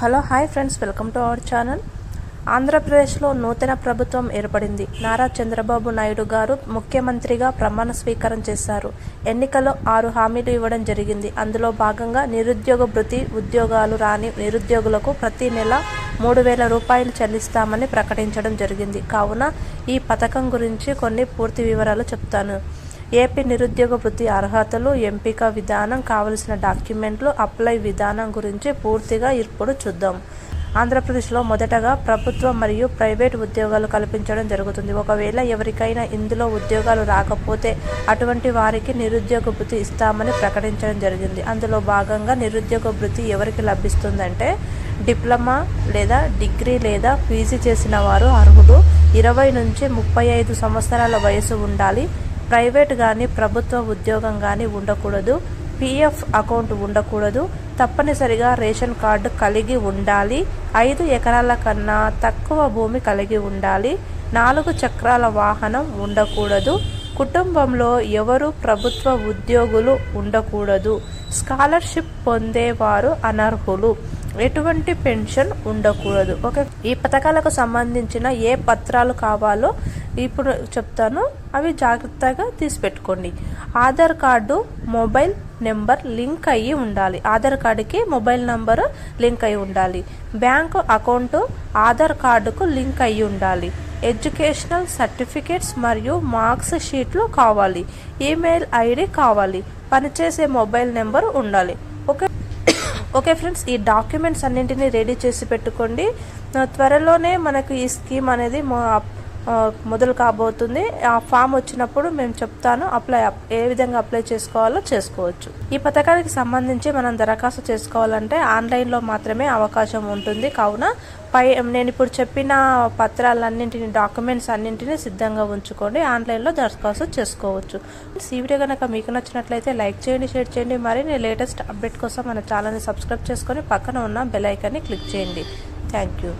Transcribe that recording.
Hello hi friends welcome to our channel. ఆంధ్రప్రదేశ్లో నూతన ప్రభుత్వం ఏర్పడింది. నారా చంద్రబాబు నాయుడు గారు ముఖ్యమంత్రిగా ప్రమాణ స్వీకారం చేశారు. ఎన్నికలో ఆరు హామీలు ఇవ్వడం జరిగింది. అందులో భాగంగా నిరుద్యోగ భృతి ఉద్యోగాలు రాని నిరుద్యోగులకు ప్రతి నెల మూడు వేల రూపాయలు చెల్లిస్తామని ప్రకటించడం జరిగింది. కావున ఈ పథకం గురించి కొన్ని పూర్తి వివరాలు చెప్తాను. ఏపీ నిరుద్యోగ వృత్తి అర్హతలు ఎంపిక విధానం కావలసిన డాక్యుమెంట్లు అప్లై విధానం గురించి పూర్తిగా ఇప్పుడు చూద్దాం. ఆంధ్రప్రదేశ్లో మొదటగా ప్రభుత్వ మరియు ప్రైవేట్ ఉద్యోగాలు కల్పించడం జరుగుతుంది. ఒకవేళ ఎవరికైనా ఇందులో ఉద్యోగాలు రాకపోతే అటువంటి వారికి నిరుద్యోగ భృతి ఇస్తామని ప్రకటించడం జరిగింది. అందులో భాగంగా నిరుద్యోగ భృతి ఎవరికి లభిస్తుందంటే డిప్లొమా లేదా డిగ్రీ లేదా పీజీ చేసిన వారు అర్హులు. ఇరవై నుంచి ముప్పై ఐదు సంవత్సరాల వయసు ఉండాలి. ప్రైవేట్ కానీ ప్రభుత్వ ఉద్యోగం కానీ ఉండకూడదు. పిఎఫ్ అకౌంట్ ఉండకూడదు. తప్పనిసరిగా రేషన్ కార్డు కలిగి ఉండాలి. ఐదు ఎకరాల కన్నా తక్కువ భూమి కలిగి ఉండాలి. నాలుగు చక్రాల వాహనం ఉండకూడదు. కుటుంబంలో ఎవరు ప్రభుత్వ ఉద్యోగులు ఉండకూడదు. స్కాలర్షిప్ పొందేవారు అనర్హులు. ఎటువంటి పెన్షన్ ఉండకూడదు. ఓకే ఈ పథకాలకు సంబంధించిన ఏ పత్రాలు కావాలో ఇప్పుడు చెప్తాను. అవి జాగ్రత్తగా తీసి పెట్టుకోండి Aadhaar card mobile number link అయ్యి ఉండాలి. ఆధార్ కార్డుకి మొబైల్ నెంబర్ లింక్ అయి ఉండాలి. బ్యాంకు అకౌంట్ ఆధార్ కార్డుకు లింక్ అయ్యి ఉండాలి. ఎడ్యుకేషనల్ సర్టిఫికేట్స్ మరియు మార్క్స్ షీట్లు కావాలి. ఈమెయిల్ ఐడి కావాలి. పనిచేసే మొబైల్ నెంబర్ ఉండాలి. ఓకే. ఓకే ఫ్రెండ్స్ ఈ డాక్యుమెంట్స్ అన్నింటినీ రెడీ చేసి పెట్టుకోండి. త్వరలోనే మనకు ఈ స్కీమ్ అనేది మా మొదలు కాబోతుంది. ఆ ఫామ్ వచ్చినప్పుడు మేము చెప్తాను అప్లై ఏ విధంగా అప్లై చేసుకోవాలో చేసుకోవచ్చు. ఈ పథకానికి సంబంధించి మనం దరఖాస్తు చేసుకోవాలంటే ఆన్లైన్లో మాత్రమే అవకాశం ఉంటుంది. కావున పై నేను ఇప్పుడు చెప్పిన పత్రాలన్నింటిని డాక్యుమెంట్స్ అన్నింటినీ సిద్ధంగా ఉంచుకోండి ఆన్లైన్లో దరఖాస్తు చేసుకోవచ్చు. ఈ వీడియో కనుక మీకు నచ్చినట్లయితే లైక్ చేయండి షేర్ చేయండి. మరిన్ని లేటెస్ట్ అప్డేట్ కోసం మన ఛానల్ని సబ్స్క్రైబ్ చేసుకొని పక్కన ఉన్న బెల్ ఐకాన్ని క్లిక్ చేయండి. Thank you.